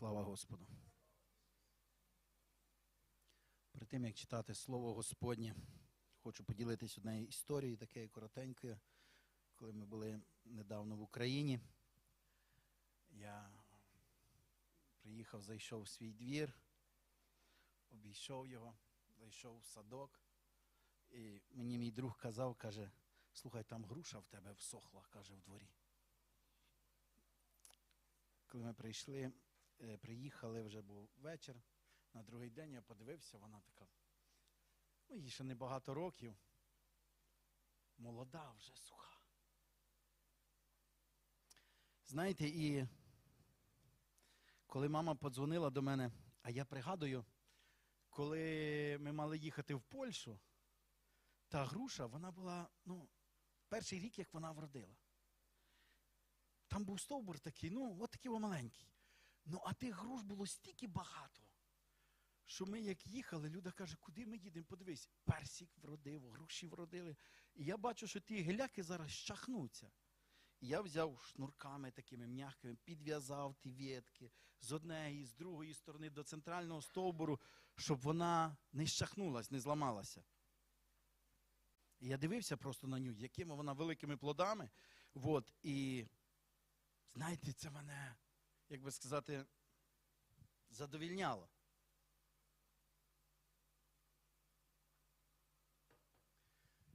Слава Господу. Перед тим, як читати Слово Господнє, хочу поділитися однією історією, такою коротенькою, коли ми були недавно в Україні. Я приїхав, зайшов в свій двір, обійшов його, зайшов в садок. І мені мій друг казав, каже, слухай, там груша в тебе всохла, каже, в дворі. Коли ми прийшли, приїхали, вже був вечір. На другий день я подивився, вона така. Ну, їй ще небагато років. Молода, вже суха. Знаєте, і коли мама подзвонила до мене, а я пригадую, коли ми мали їхати в Польщу, та груша, вона була, ну, перший рік, як вона вродила. Там був стовбур такий, ну, от такий маленький. Ну, а тих груш було стільки багато, що ми як їхали, Люда каже, куди ми їдемо? Подивись, персик вродив, груші вродили. І я бачу, що ті геляки зараз щахнуться. І я взяв шнурками такими м'якими, підв'язав ті ветки з однієї, з другої сторони до центрального стовбуру, щоб вона не щахнулась, не зламалася. І я дивився просто на нього, якими вона великими плодами. От, і знаєте, це мене, як би сказати, задовільняло.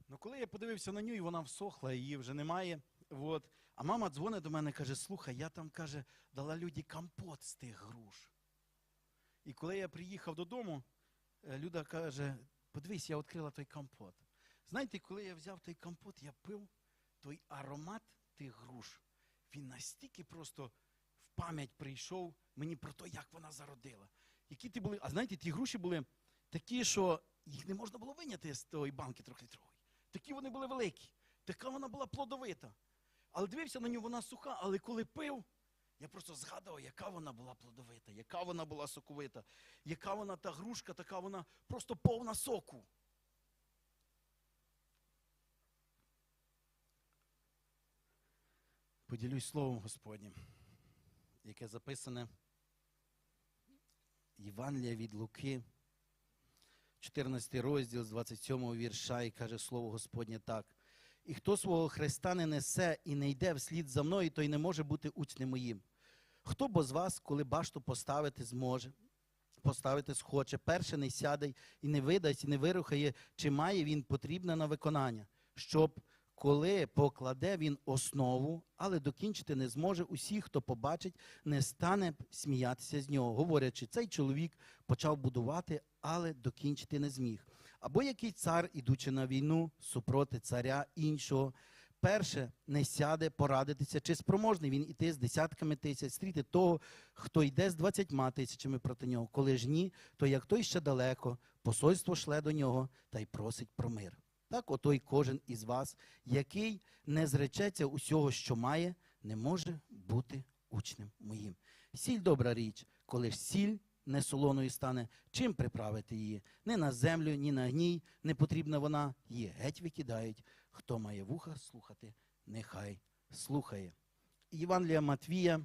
Ну, коли я подивився на нього, і вона всохла, її вже немає. От. А мама дзвонить до мене і каже: слухай, я там каже, дала люді компот з тих груш. І коли я приїхав додому, е, Люда каже: подивись, я відкрила той компот. Знаєте, коли я взяв той компот, я пив той аромат тих груш. Він настільки просто пам'ять прийшов мені про те, як вона зародила. Які ті були, а знаєте, ті груші були такі, що їх не можна було виняти з тої банки трьохлітрової. Такі вони були великі, така вона була плодовита. Але дивився на нього, вона суха, але коли пив, я просто згадував, яка вона була плодовита, яка вона була соковита, яка вона та грушка, така вона просто повна соку. Поділюсь словом Господнім, яке записане Євангелія від Луки, 14 розділ з 27 вірша, і каже слово Господнє так. І хто свого Христа не несе і не йде вслід за мною, той не може бути учнем моїм. Хто бо з вас, коли башту поставити зможе, поставити схоче, перше не сяде і не видасть, і не вирухає, чи має він потрібне на виконання, щоб коли покладе він основу, але докінчити не зможе, усі, хто побачить, не стане сміятися з нього, говорячи, цей чоловік почав будувати, але докінчити не зміг. Або який цар, ідучи на війну супроти царя іншого, перше не сяде порадитися, чи спроможний він іти з десятками тисяч, стріти того, хто йде з двадцятьма тисячами проти нього. Коли ж ні, то як той ще далеко, посольство шле до нього та й просить про мир. Так отой кожен із вас, який не зречеться усього, що має, не може бути учнем моїм. Сіль добра річ, коли ж сіль не солоною стане, чим приправити її? Не на землю, ні на гній, не потрібна вона, її геть викидають. Хто має вуха слухати, нехай слухає. Євангелія Матвія,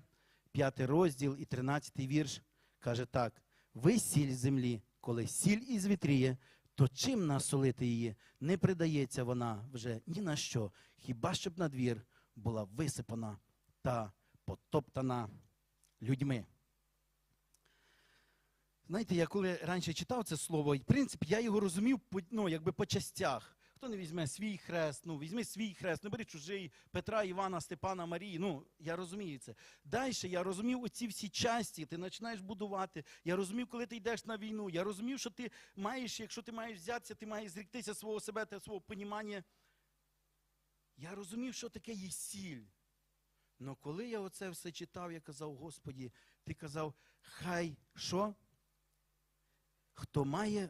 5 розділ і 13 вірш, каже так: ви сіль землі, коли сіль із вітріє, то чим насолити її? Не придається вона вже ні на що, хіба щоб на двір була висипана та потоптана людьми. Знаєте, я коли раніше читав це слово, і, в принципі, я його розумів ну, якби по частях. Хто не візьме свій хрест, ну візьми свій хрест, не бери чужий Петра, Івана, Степана, Марії. Ну, я розумію це. Далі я розумів оці всі часті, ти починаєш будувати. Я розумів, коли ти йдеш на війну. Я розумів, що ти маєш, якщо ти маєш взятися, ти маєш зріктися свого себе та свого понімання. Я розумів, що таке є сіль. Но коли я оце все читав, я казав, Господі, ти казав, хай що? Хто має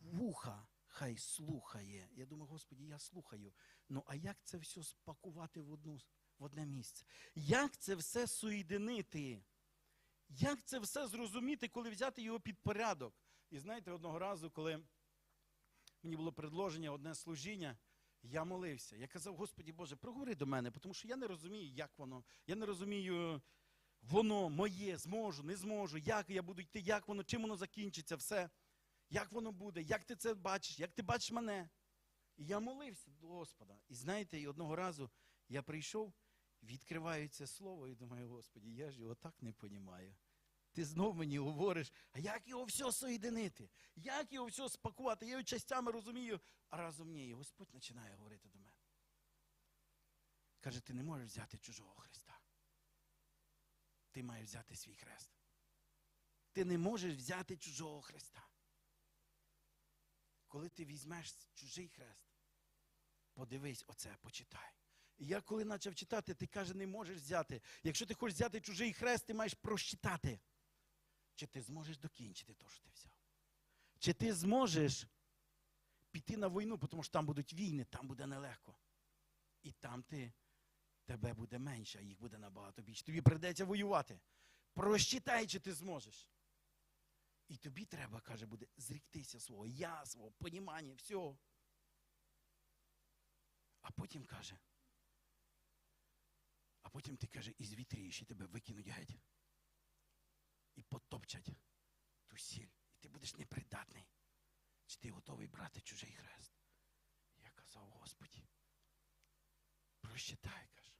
вуха, хай слухає. Я думаю, Господі, я слухаю. Ну а як це все спакувати в, одну, в одне місце? Як це все соєдинити? Як це все зрозуміти, коли взяти його під порядок? І знаєте, одного разу, коли мені було предложення одне служіння, я молився. Я казав, Господі Боже, проговори до мене, тому що я не розумію, як воно. Я не розумію, воно моє, зможу, не зможу, як я буду йти, як воно, чим воно закінчиться, все. Як воно буде, як ти це бачиш, як ти бачиш мене. І я молився до Господа. І знаєте, і одного разу я прийшов, відкриваю це слово і думаю, Господі, я ж його так не понімаю. Ти знов мені говориш, а як його все соєдинити? Як його все спакувати? Я його частями розумію, а разом ні. І Господь починає говорити до мене. Каже, ти не можеш взяти чужого Христа. Ти маєш взяти свій хрест. Ти не можеш взяти чужого Христа. Коли ти візьмеш чужий хрест, подивись оце, почитай. І я коли почав читати, ти каже, не можеш взяти. Якщо ти хочеш взяти чужий хрест, ти маєш прочитати. Чи ти зможеш докінчити те, що ти взяв? Чи ти зможеш піти на війну, тому що там будуть війни, там буде нелегко. І там ти, тебе буде менше, а їх буде набагато більше. Тобі прийдеться воювати. Просчитай, чи ти зможеш. І тобі треба, каже, буде зріктися свого я, свого понімання, всього. А потім каже, а потім ти каже, із вітрієш, і тебе викинуть геть. І потопчать ту сіль. І ти будеш непридатний. Чи ти готовий брати чужий хрест? Я казав, Господі, просчитай, каже.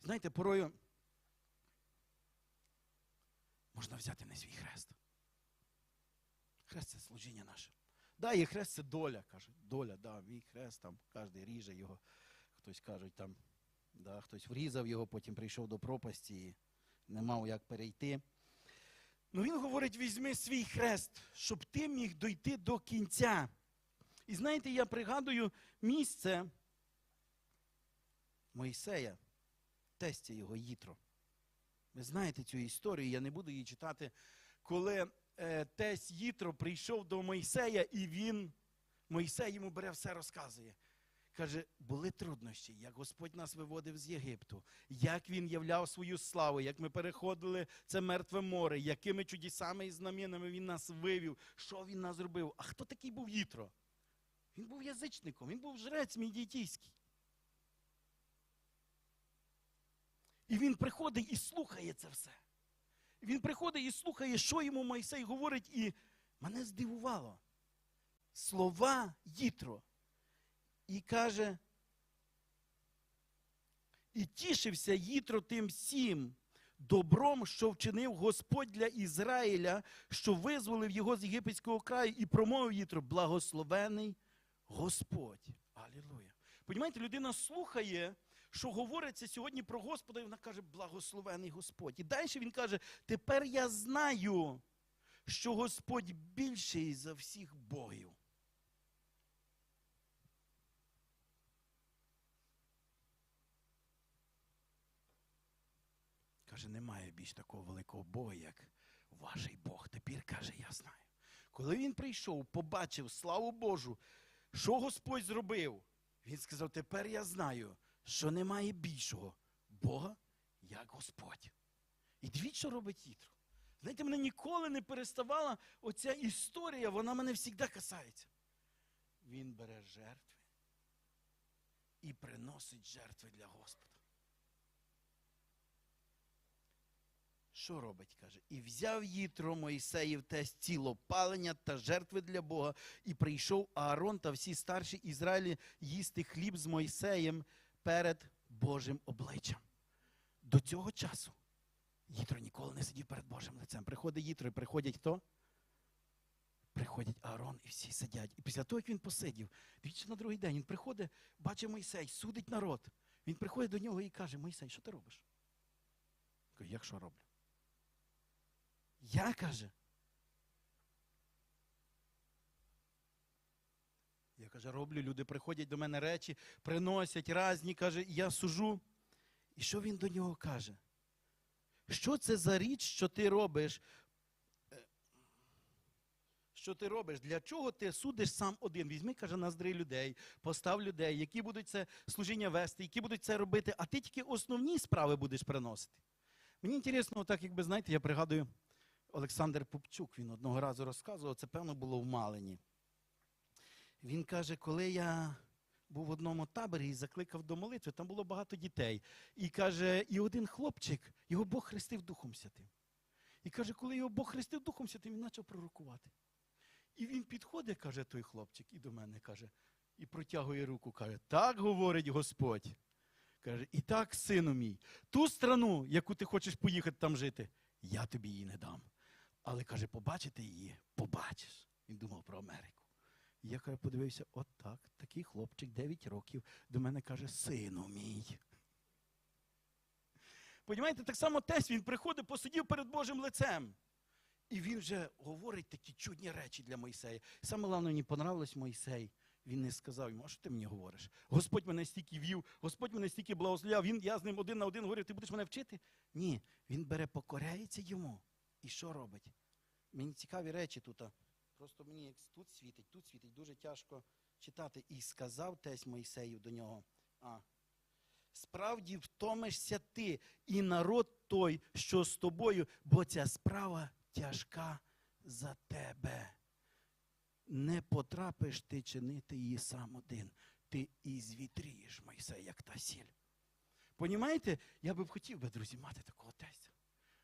Знаєте, порою можна взяти не свій хрест. Хрест це служіння наше. Да, і хрест це доля, каже. Доля, да, мій хрест, там кожен ріже його. Хтось кажуть, там, да, хтось врізав його, потім прийшов до пропасті і не мав як перейти. Ну він говорить: візьми свій хрест, щоб ти міг дойти до кінця. І знаєте, я пригадую місце Мойсея, тестя його Їтро. Ви знаєте цю історію, я не буду її читати, коли е, тесть Їтро прийшов до Мойсея, і він, Мойсей йому бере все розказує. Каже, були труднощі, як Господь нас виводив з Єгипту, як він являв свою славу, як ми переходили це мертве море, якими чудесами і знамінами він нас вивів, що він нас зробив. А хто такий був Їтро? Він був язичником, він був жрець мідійський. І він приходить і слухає це все. Він приходить і слухає, що йому Мойсей говорить, і мене здивувало. Слова Їтро. І каже, і тішився Їтро тим всім добром, що вчинив Господь для Ізраїля, що визволив його з єгипетського краю, і промовив Їтро, благословений Господь. Алілуя. Понімаєте, людина слухає, що говориться сьогодні про Господа, і вона каже, благословений Господь. І далі він каже, тепер я знаю, що Господь більший за всіх богів. Каже, немає більш такого великого Бога, як ваш Бог. Тепер каже, я знаю. Коли він прийшов, побачив славу Божу, що Господь зробив, він сказав: тепер я знаю, що немає більшого Бога, як Господь. І дивіться, що робить Їтро. Знаєте, мене ніколи не переставала оця історія, вона мене завжди касається. Він бере жертви і приносить жертви для Господа. Що робить, каже? І взяв Їтро Мойсеїв тесть тіло палення та жертви для Бога, і прийшов Аарон та всі старші Ізраїлі їсти хліб з Мойсеєм перед Божим обличчям. До цього часу Їтро ніколи не сидів перед Божим лицем. Приходить Їтро, і приходять хто? Приходять Аарон і всі сидять. І після того, як він посидів, дивіться на другий день, він приходить, бачить Мойсей, судить народ. Він приходить до нього і каже: Мойсей, що ти робиш? Каже, як що роблю? Я каже. Каже, роблю, люди приходять до мене речі, приносять разні, каже, я сужу. І що він до нього каже? Що це за річ, що ти робиш? Е, Що ти робиш? Для чого ти судиш сам один? Візьми, каже, наздри людей, постав людей, які будуть це служіння вести, які будуть це робити, а ти тільки основні справи будеш приносити. Мені інтересно, так якби знаєте, я пригадую. Олександр Попчук, він одного разу розказував, це певно було в Малині. Він каже, коли я був в одному таборі і закликав до молитви. Там було багато дітей. І каже, і один хлопчик, його Бог хрестив Духом Святим. І каже, коли його Бог хрестив Духом Святим, він почав пророкувати. І він підходить, каже той хлопчик, і до мене каже, і протягує руку, каже: Так говорить Господь. Каже, і так, сину мій, ту страну, яку ти хочеш поїхати там жити, я тобі її не дам. Але каже, побачити її, побачиш. Він думав про Америку. Я каже, подивився, от так, такий хлопчик, 9 років, до мене каже, сину мій. Понімаєте, так само тесть він приходить, посидів перед Божим лицем. І він вже говорить такі чудні речі для Мойсея. Саме головне, мені понравилось Мойсей. Він не сказав йому, а що ти мені говориш? Господь мене стільки вів, Господь мене стільки благословляв. Він, я з ним один на один говорив, ти будеш мене вчити? Ні, він бере, покоряється йому. І що робить? Мені цікаві речі тут. Просто мені як тут світить, тут світить, дуже тяжко читати. І сказав тесть Мойсеїв до нього. А, справді втомишся ти і народ той, що з тобою, бо ця справа тяжка за тебе. Не потрапиш ти чинити її сам один. Ти і звітрієш, Мойсей, як та сіль. Понімаєте, я би хотів би, друзі, мати тестя.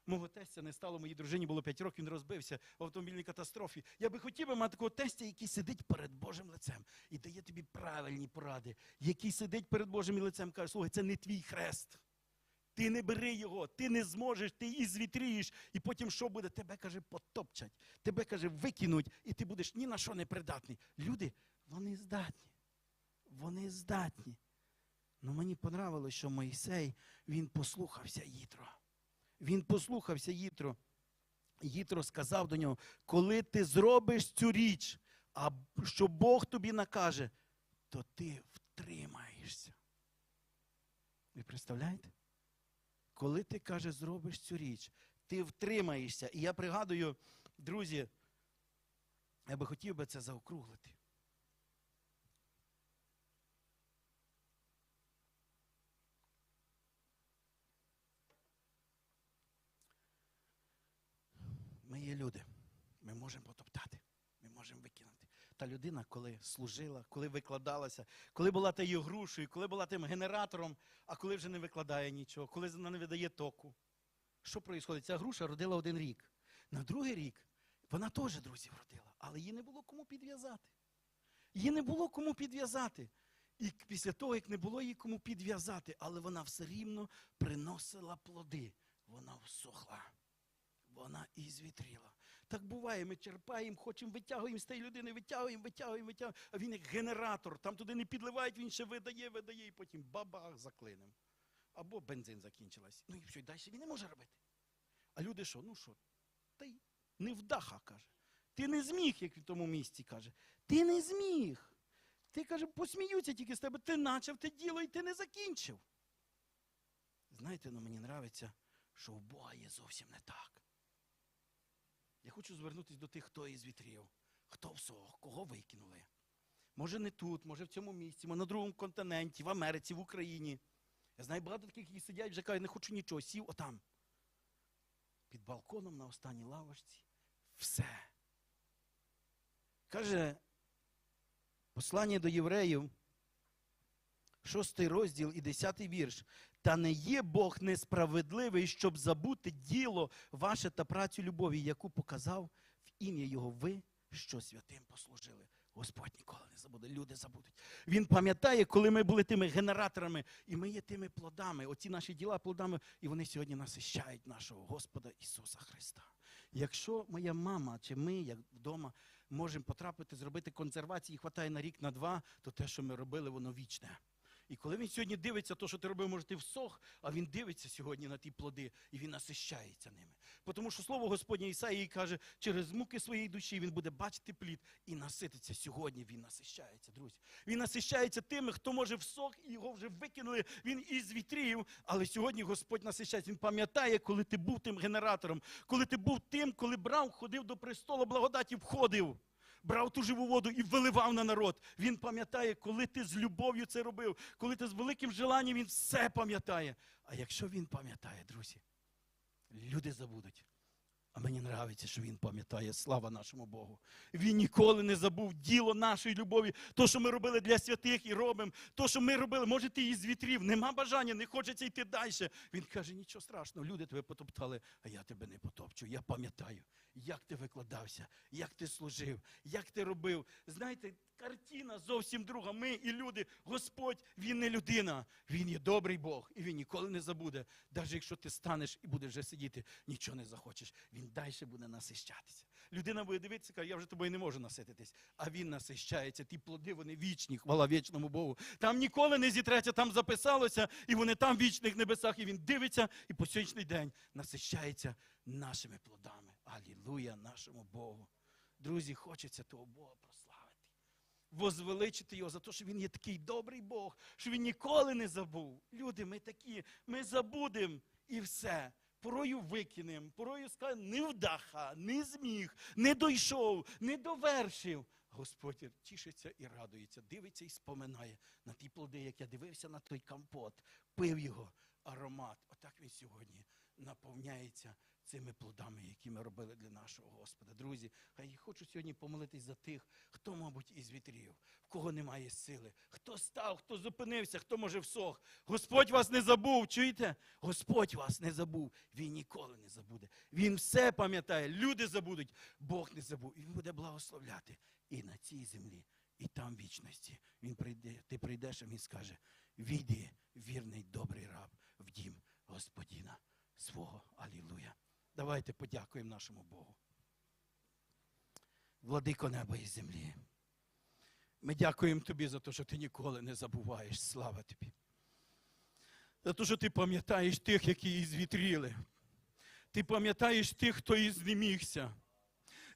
Мого тестя не стало, моїй дружині було 5 років, він розбився в автомобільній катастрофі. Я би хотів би мати такого тестя, який сидить перед Божим лицем і дає тобі правильні поради, який сидить перед Божим лицем, каже, слухай, це не твій хрест. Ти не бери його, ти не зможеш, ти і звітрієш, і потім що буде? Тебе, каже, потопчать, тебе, каже, викинуть, і ти будеш ні на що не придатний. Люди, вони здатні. Вони здатні. Ну мені понравилось, що Мойсей, він послухався Їтро. Він послухався Їтро. Їтро сказав до нього, коли ти зробиш цю річ, а що Бог тобі накаже, то ти втримаєшся. Ви представляєте? Коли ти каже, зробиш цю річ, ти втримаєшся. І я пригадую, друзі, я би хотів би це заокруглити. Ми є люди. Ми можемо потоптати, ми можемо викинути. Та людина, коли служила, коли викладалася, коли була тією грушею, коли була тим генератором, а коли вже не викладає нічого, коли вона не видає току. Що відбувається? Ця груша родила один рік. На другий рік вона теж друзів родила, але їй не було кому підв'язати. Їй не було кому підв'язати. І після того, як не було їй кому підв'язати, але вона все рівно приносила плоди. Вона всохла. Вона і звітріла. Так буває, ми черпаємо, хочемо, витягуємо з тієї людини, витягуємо, витягуємо, витягуємо. А він як генератор, там туди не підливають, він ще видає, видає, і потім бабах заклинем. Або бензин закінчилась. Ну і все, і далі він не може робити. А люди що? Ну що? Та й не вдаха, каже. Ти не зміг, як в тому місці каже. Ти не зміг. Ти каже, посміються тільки з тебе. Ти почав те діло і ти не закінчив. Знаєте, ну мені подобається, що у Бога є зовсім не так. Я хочу звернутися до тих, хто із вітрів, хто всох, кого викинули. Може не тут, може в цьому місці, може на другому континенті, в Америці, в Україні. Я знаю багато таких, які сидять, вже кажуть, не хочу нічого, сів отам. Під балконом на останній лавочці. Все. Каже, послання до євреїв, шостий розділ і десятий вірш. Та не є Бог несправедливий, щоб забути діло ваше та працю любові, яку показав в ім'я Його ви, що святим послужили. Господь ніколи не забуде, люди забудуть. Він пам'ятає, коли ми були тими генераторами, і ми є тими плодами, оці наші діла плодами, і вони сьогодні насищають нашого Господа Ісуса Христа. Якщо моя мама чи ми, як вдома, можемо потрапити, зробити консервації, хватає на рік, на два, то те, що ми робили, воно вічне. І коли він сьогодні дивиться, то, що ти робив, може, ти всох, а він дивиться сьогодні на ті плоди, і він насищається ними. Тому що слово Господнє Ісаїї каже, через муки своєї душі він буде бачити плід і насититься. Сьогодні він насищається, друзі. Він насищається тими, хто може всох, і його вже викинули, він із вітрів. Але сьогодні Господь насищається. Він пам'ятає, коли ти був тим генератором, коли ти був тим, коли брав, ходив до престолу благодаті, входив брав ту живу воду і виливав на народ. Він пам'ятає, коли ти з любов'ю це робив, коли ти з великим желанням, він все пам'ятає. А якщо він пам'ятає, друзі, люди забудуть. А мені нравиться, що він пам'ятає, слава нашому Богу. Він ніколи не забув діло нашої любові, то, що ми робили для святих і робимо, то, що ми робили, може, ти із вітрів, нема бажання, не хочеться йти далі. Він каже, нічого страшного, люди тебе потоптали, а я тебе не потопчу. Я пам'ятаю, як ти викладався, як ти служив, як ти робив. Знаєте, картина зовсім друга. Ми і люди. Господь, Він не людина, Він є добрий Бог, і Він ніколи не забуде. Навіть якщо ти станеш і будеш вже сидіти, нічого не захочеш. Він далі буде насищатися. Людина буде дивитися, каже, я вже тобою не можу насититись. А він насищається. Ті плоди, вони вічні, хвала вічному Богу. Там ніколи не зітреться, там записалося, і вони там в вічних небесах. І він дивиться і по сьогоднішній день насищається нашими плодами. Алілуя нашому Богу. Друзі, хочеться того Бога. Возвеличити його за те, що він є такий добрий Бог, що він ніколи не забув. Люди, ми такі, ми забудемо і все. Порою викинемо, порою скажемо, не вдаха, не зміг, не дойшов, не довершив. Господь тішиться і радується, дивиться і споминає на ті плоди, як я дивився на той компот, пив його аромат. Отак він сьогодні наповняється цими плодами, які ми робили для нашого Господа. Друзі, хай хочу сьогодні помолитись за тих, хто, мабуть, із вітрів, в кого немає сили, хто став, хто зупинився, хто може всох. Господь вас не забув, чуєте? Господь вас не забув. Він ніколи не забуде. Він все пам'ятає. Люди забудуть, Бог не забув. І Він буде благословляти і на цій землі, і там вічності. Він прийде, ти прийдеш, а він скаже: війди, вірний, добрий раб, в дім Господіна свого. Алілуя. Давайте подякуємо нашому Богу. Владико неба і землі. Ми дякуємо тобі за те, що ти ніколи не забуваєш. Слава тобі. За те, що ти пам'ятаєш тих, які ізвітріли. Ти пам'ятаєш тих, хто із знемігся.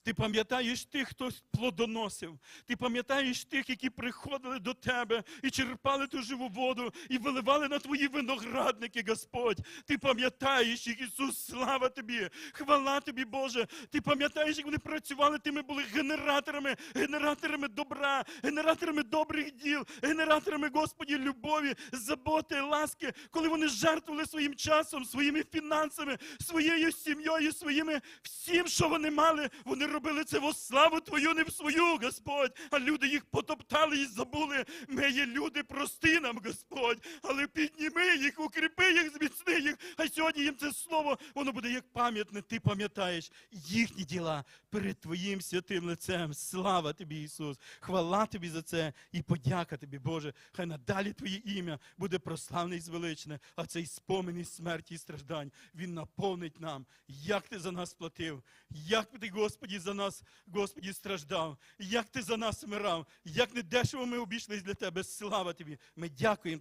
Ти пам'ятаєш тих, хто плодоносив. Ти пам'ятаєш тих, які приходили до тебе і черпали ту живу воду і виливали на твої виноградники, Господь. Ти пам'ятаєш їх, Ісус, слава тобі, хвала тобі, Боже. Ти пам'ятаєш, як вони працювали, тими були генераторами, генераторами добра, генераторами добрих діл, генераторами, Господі, любові, заботи, ласки, коли вони жертвували своїм часом, своїми фінансами, своєю сім'єю, своїми всім, що вони мали, вони робили це во славу Твою, не в свою, Господь. А люди їх потоптали і забули. Ми є люди, прости нам, Господь, але підніми їх, укріпи їх, зміцни їх. А сьогодні їм це слово, воно буде як пам'ятне. Ти пам'ятаєш їхні діла перед Твоїм святим лицем. Слава тобі, Ісус! Хвала тобі за це і подяка тобі, Боже. Хай надалі Твоє ім'я буде прославне і звеличне, а цей спомин із смерті і страждань він наповнить нам, як ти за нас платив, як ти, Господі, за нас, Господі, страждав, як ти за нас вмирав, як недешево ми обійшлися для тебе. Слава тобі! Ми дякуємо тобі.